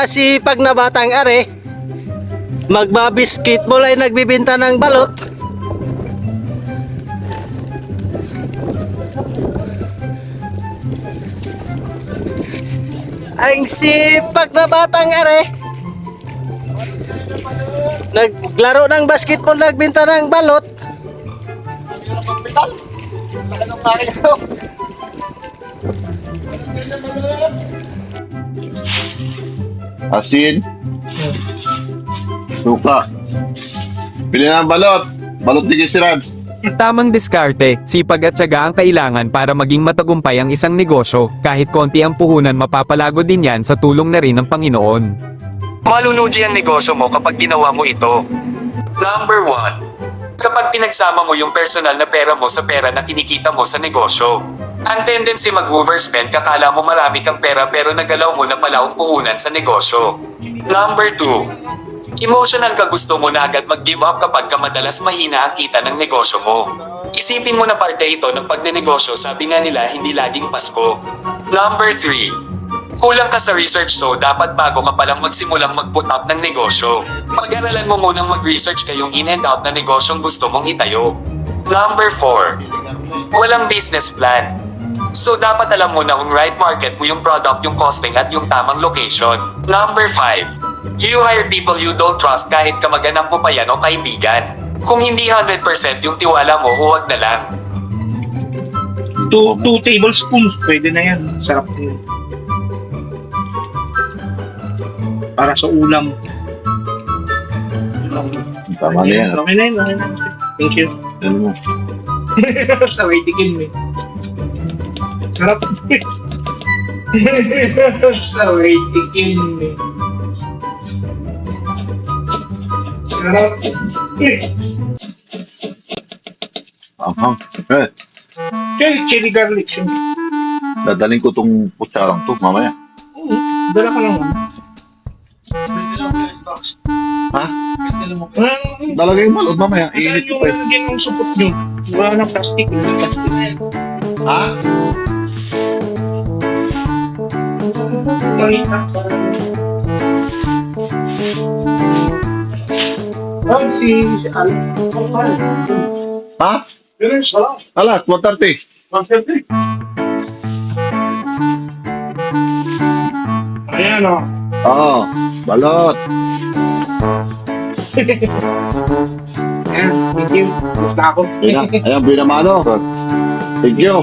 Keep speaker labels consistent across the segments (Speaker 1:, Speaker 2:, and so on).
Speaker 1: kasi pag na batang are, magbabiskitball ay nagbibinta ng balot. Ang sipag na batang are, naglaro ng basketball, nagbinta ng balot.
Speaker 2: Asin. Suka. Bili ng balot. Balot ni si Rans.
Speaker 3: Tamang diskarte, sipag at syaga ang kailangan para maging matagumpay ang isang negosyo, kahit konti ang puhunan mapapalago din yan sa tulong na rin ng Panginoon. Malulugi ang negosyo mo kapag ginawa mo ito. Number 1. Kapag pinagsama mo yung personal na pera mo sa pera na kinikita mo sa negosyo. Ang tendency mag-overspend kakala mo marami kang pera pero nagalaw mo na pala ang puhunan sa negosyo. Number 2. Emotional ka gusto mo na agad mag-give up kapag ka madalas mahina ang kita ng negosyo mo. Isipin mo na parte ito ng pagnenegosyo sabi nga nila hindi laging Pasko. Number 3. Kulang ka sa research so dapat bago ka palang magsimulang mag-put up ng negosyo. Pag-aralan mo munang mag-research kayong in and out na negosyong gusto mong itayo. Number 4. Walang business plan. So dapat alam mo na kung right market mo yung product, yung costing at yung tamang location. Number 5. You hire people you don't trust kahit kamag-anak mo pa yan o kaibigan. Kung hindi 100% yung tiwala mo, huwag na lang.
Speaker 4: Two, two tablespoons, pwede na yan. Sarap yun. Para sa ulam.
Speaker 2: Tama na yan.
Speaker 4: Okay na yun, okay na. Thank you.
Speaker 2: Ano mo?
Speaker 4: Sabay tikin mo eh. Sarap. Mo eh. Sarap.
Speaker 2: Aha. Eh,
Speaker 4: Okay, chili garlic siya.
Speaker 2: dadaling ko tong kutsarang to mamaya.
Speaker 4: Oo, dala ka naman.
Speaker 2: Ha?
Speaker 4: Hmm,
Speaker 2: Dalagay yung balot mamaya.
Speaker 4: Iinit
Speaker 2: ko
Speaker 4: yung
Speaker 2: pa eh.
Speaker 4: lagyan ng supot nyo. Wala ng plastic. Hindi plastic.
Speaker 2: Ha?
Speaker 4: Malita. Oh, si Al.
Speaker 2: Ha?
Speaker 4: Ganun siya.
Speaker 2: Alas, 130.
Speaker 4: Magpapit. Ayan o.
Speaker 2: Oo. Balot.
Speaker 4: Ayan, thank you. Basta ako.
Speaker 2: Ayan, ayan, binamano. Thank you.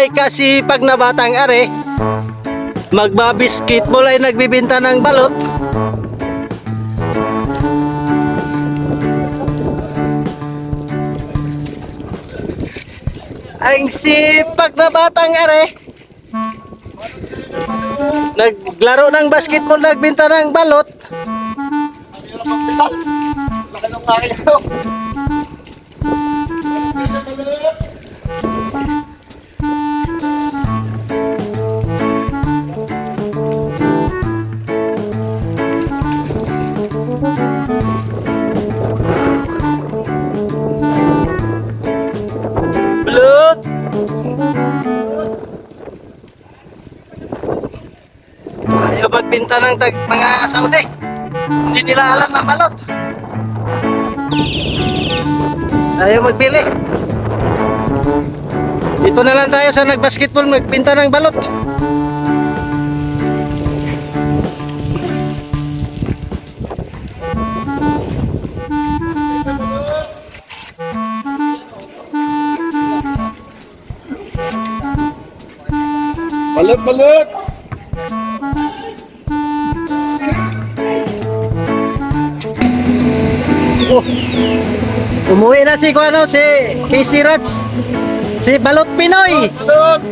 Speaker 1: Ay kasi pag na batang are, magbabiskitball ay nagbibinta ng balot. Ang sipag na batang are, naglaro ng basketball, nagbinta ng balot. Balot! Ayaw magbinta ng tag mga Saudi. Hindi nila alam ang balot. Ayaw magbili. Dito na lang tayo sa nagbasketball magbinta ng balot.
Speaker 2: Balot, balot.
Speaker 1: Oh. Umuwi na si Kuano, si Casey Rats. Si Balot Pinoy.
Speaker 2: Balot!